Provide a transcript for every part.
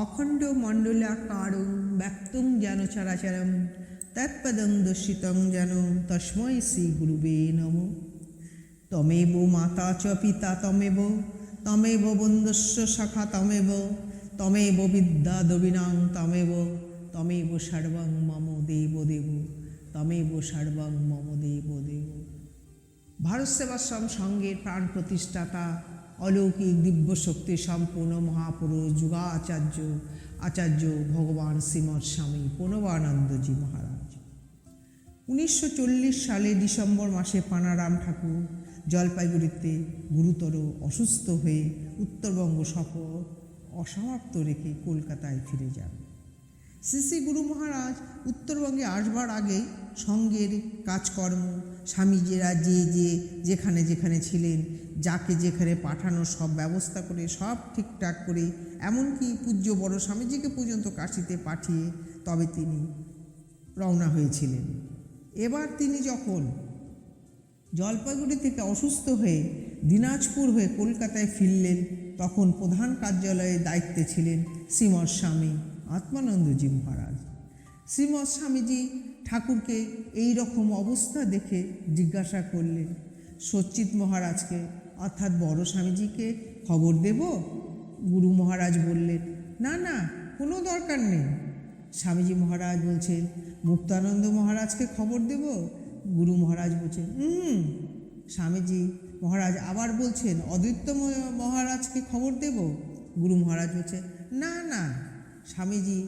অখণ্ড মণ্ডলাকারং ব্যক্তং যেন চরাচরম, তৎপদং দর্শিতং যেন তস্মৈ শ্রী গুরুবে নম। তমেব মাতা চ পিতা তমেব তমেব বন্ধস্য শাখা তমেব তমেব বিদ্যা দবিনাং তমেব তমেব সর্বং মম দেব দেব, তমেব সর্বং মম দেব দেব। ভারত সেবাশ্রম সংঘের প্রাণ প্রতিষ্ঠাতা অলৌকিক দিব্য শক্তি সম্পূর্ণ মহাপুরুষ যুগাচার্য আচার্য আচার্য ভগবান শ্রীমৎ স্বামী প্রণবানন্দজি মহারাজ। উনিশশো চল্লিশ সালে ডিসেম্বর মাসে পানারাম ঠাকুর জলপাইগুড়িতে গুরুতর অসুস্থ হয়ে উত্তরবঙ্গ সফর অসমাপ্ত রেখে কলকাতায় ফিরে যান। শ্রী শ্রী গুরু মহারাজ উত্তরবঙ্গে আসবার আগেই সঙ্গের কাজকর্ম, স্বামীজিরা যে যে যেখানে যেখানে ছিলেন যাকে যেখানে পাঠানো সব ব্যবস্থা করে, সব ঠিকঠাক করে, এমনকি পূজ্য বড় স্বামীজিকে পর্যন্ত কাশিতে পাঠিয়ে তবে তিনি রওনা হয়েছিলেন। এবার তিনি যখন জলপাইগুড়ি থেকে অসুস্থ হয়ে দিনাজপুর হয়ে কলকাতায় ফিরলেন, তখন প্রধান কার্যালয়ের দায়িত্বে ছিলেন শ্রীমৎ স্বামী আত্মানন্দজি মহারাজ। শ্রীমৎ স্বামীজি ঠাকুরকে এই রকম অবস্থা দেখে জিজ্ঞাসা করলেন, সচ্চিত মহারাজকে অর্থাৎ বড় স্বামীজিকে খবর দেব? গুরু মহারাজ বললেন, না না, কোনো দরকার নেই। স্বামীজি মহারাজ বলছেন, মুক্তানন্দ মহারাজকে খবর দেব? গুরু মহারাজ বলছেন হুম স্বামীজি মহারাজ আবার বলছেন, অদ্বৈত মহারাজকে খবর দেব? গুরু মহারাজ বলছে না না। স্বামীজি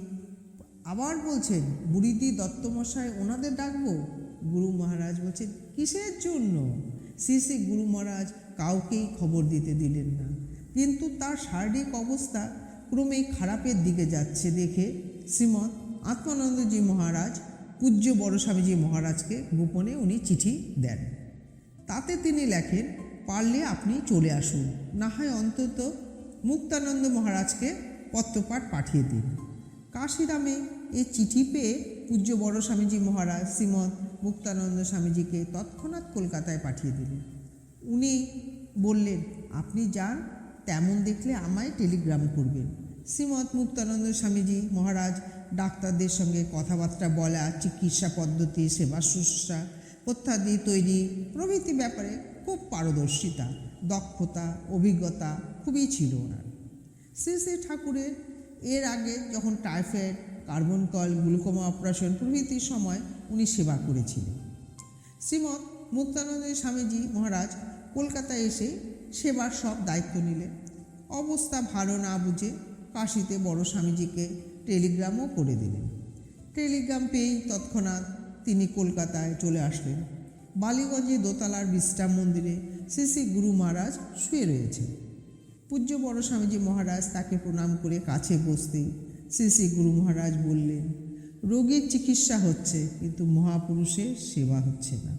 আবার বলছেন বুড়িদি দত্তমশাই ওনাদের ডাকবো? গুরু মহারাজ বলছেন, কিসের জন্য? শ্রী শ্রী গুরু মহারাজ কাউকেই খবর দিতে দিলেন না। কিন্তু তার শারীরিক অবস্থা ক্রমেই খারাপের দিকে যাচ্ছে দেখে শ্রীমৎ আত্মানন্দজি মহারাজ, পূজ্য বড় স্বামীজি মহারাজকে গোপনে উনি চিঠি দেন। তাতে তিনি লেখেন, পারলে আপনি চলে আসুন। না হয় অন্তত মুক্তানন্দ মহারাজকে পত্রপাঠ পাঠিয়ে দিন। কাশিরামে এই চিঠি পেয়ে পূজ্য বড় স্বামীজি মহারাজ, শ্রীমৎ মুক্তানন্দ স্বামীজিকে তৎক্ষণাৎ কলকাতায় পাঠিয়ে দিলেন। উনি বললেন, আপনি যান, তেমন দেখলে আমায় টেলিগ্রাম করবেন। শ্রীমৎ মুক্তানন্দ স্বামীজি মহারাজ ডাক্তারদের সঙ্গে কথাবার্তা বলা, চিকিৎসা পদ্ধতি, সেবা শুশ্রূষা, প্রত্যাদি তৈরি প্রভৃতি ব্যাপারে খুব পারদর্শিতা, দক্ষতা, অভিজ্ঞতা খুবই ছিল ওনার। শ্রী শ্রী ঠাকুরের এর আগে যখন typhoid carbuncle, glaucoma operation প্রভৃতির সময় উনি সেবা করেছিলেন। শ্রীমৎ মুক্তানন্দ স্বামীজি মহারাজ কলকাতায় এসে সেবার সব দায়িত্ব নিলেন। অবস্থা ভালো না বুঝে কাশিতে বড় স্বামীজিকে টেলিগ্রামও করে দিলেন। টেলিগ্রাম পেয়েই তৎক্ষণাৎ তিনি কলকাতায় চলে আসলেন। বালিগঞ্জে দোতলার বিশ্রাম মন্দিরে শ্রী শ্রী গুরু মহারাজ শুয়ে রয়েছেন। পূজ্য বড় স্বামীজি মহারাজ তাকে প্রণাম করে কাছে বসতেই শ্রী শ্রী গুরু মহারাজ বললেন, রোগীর চিকিৎসা হচ্ছে, কিন্তু মহাপুরুষের সেবা হচ্ছে না।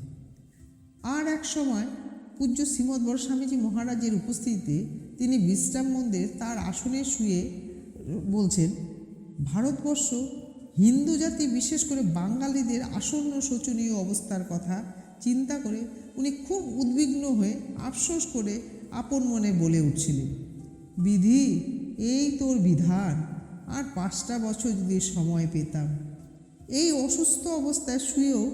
আর এক সময় পূজ্য শ্রীমৎ বড় স্বামীজি মহারাজের উপস্থিতিতে তিনি বিশ্রাম মন্দিরে তার আসনে শুয়ে বলছেন, ভারতবর্ষ হিন্দু জাতি, বিশেষ করে বাঙালিদের আসন্ন শোচনীয় অবস্থার কথা চিন্তা করে উনি খুব উদ্বিগ্ন হয়ে আফসোস করে আপন মনে বলে উঠছিলেন, বিধি, এই তোর বিধান। আর পাঁচটা বছর যদি সময় পেতাম। এই অসুস্থ অবস্থায় শুয়েও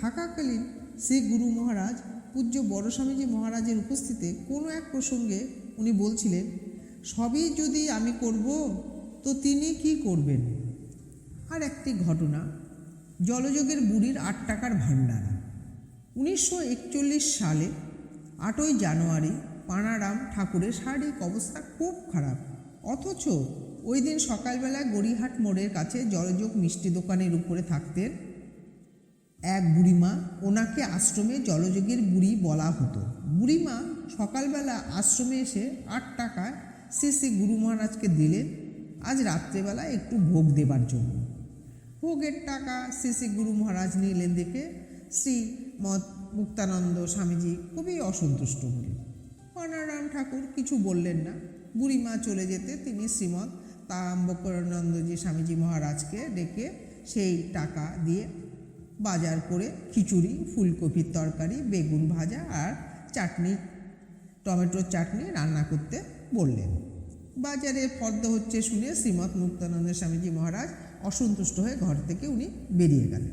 থাকাকালীন শ্রী গুরু মহারাজ, পূজ্য বড় স্বামীজি মহারাজের উপস্থিতিতে কোনো এক প্রসঙ্গে উনি বলছিলেন, সবই যদি আমি করব, তো তিনি কি করবেন? আর একটি ঘটনা, জলযোগের বুড়ির আট টাকার ভাণ্ডার। উনিশশো একচল্লিশ সালে, আটই জানুয়ারি, পানারাম ঠাকুরের শারীরিক অবস্থা খুব খারাপ, অথচ ওই দিন সকালবেলা গড়িহাট মোড়ের কাছে জলযোগ মিষ্টি দোকানের উপরে থাকতেন এক বুড়িমা ওনাকে আশ্রমে জলযোগের বুড়ি বলা হতো। বুড়িমা সকালবেলা আশ্রমে এসে আট টাকায় শ্রী শ্রী গুরু মহারাজকে দিলেন। আজ রাত্রেবেলা একটু ভোগ দেবার জন্য। ভোগের টাকা শ্রী শ্রী গুরু মহারাজ নিলেন দেখে শ্রী মত মুক্তানন্দ স্বামীজি খুবই অসন্তুষ্ট হলেন। পানারাম ঠাকুর কিছু বললেন না। বুড়িমা চলে যেতে তিনি শ্রীমৎ তাম্বকরানন্দজি স্বামীজি মহারাজকে ডেকে সেই টাকা দিয়ে বাজার করে খিচুড়ি, ফুলকপির তরকারি, বেগুন ভাজা আর চাটনি টমেটোর চাটনি রান্না করতে বললেন। বাজারে ফর্দ হচ্ছে শুনে শ্রীমৎ মুক্তানন্দ স্বামীজি মহারাজ অসন্তুষ্ট হয়ে ঘর থেকে উনি বেরিয়ে গেলেন।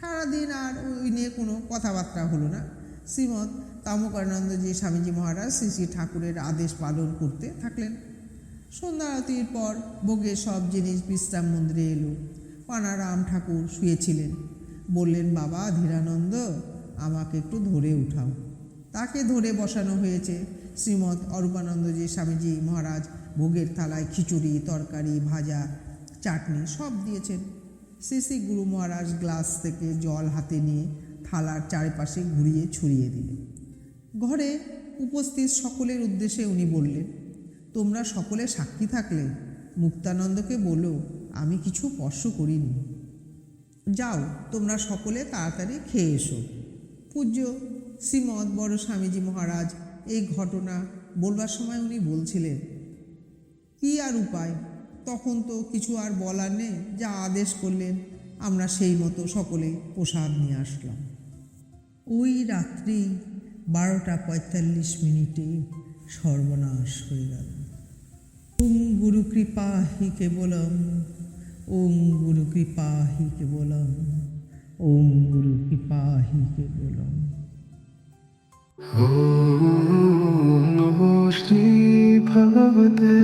সারাদিন আর ওই নিয়ে কোনো কথাবার্তা হলো না। শ্রীমৎ তামকানন্দজি স্বামীজি মহারাজ শ্রী শ্রী ঠাকুরের আদেশ পালন করতে থাকলেন। সন্ধ্যা আরতির পর ভোগের সব জিনিস বিশ্রাম মন্দিরে এলো। পানারাম ঠাকুর শুয়েছিলেন। বললেন, বাবা, ধীরানন্দ, আমাকে একটু ধরে উঠাও। তাকে ধরে বসানো হয়েছে শ্রীমৎ অরূপানন্দজি স্বামীজি মহারাজ। ভোগের থালায় খিচুড়ি, তরকারি, ভাজা, চাটনি সব দিয়েছেন। শ্রী শ্রী গুরু মহারাজ গ্লাস থেকে জল হাতে নিয়ে থালার চারিপাশে ঘুরিয়ে ছড়িয়ে দিলেন। ঘরে উপস্থিত সকলের উদ্দেশ্যে উনি বললেন তোমরা সকলে সাক্ষী থাকলে, মুক্তানন্দকে বলো, আমি কিছু স্পর্শ করিনি। যাও, তোমরা সকলে তাড়াতাড়ি খেয়ে এসো। পূজ্য শ্রীমৎ বড় স্বামীজি মহারাজ, এই ঘটনা বলবার সময় উনি বলছিলেন, কি আর উপায়? তখন তো কিছু আর বলার নেই, যা আদেশ করলেন, আমরা সেই মতো সকলে প্রসাদ নিয়ে আসলাম। ওই রাত্রি বারোটা পঁয়তাল্লিশ মিনিটে সর্বনাশ হয়ে গেল। ওম গুরু কৃপা হি কেবলম ওম গুরু কৃপা হি কেবলম ওম গুরু কৃপা হি কেবলম ॐ नमो श्रीभगवते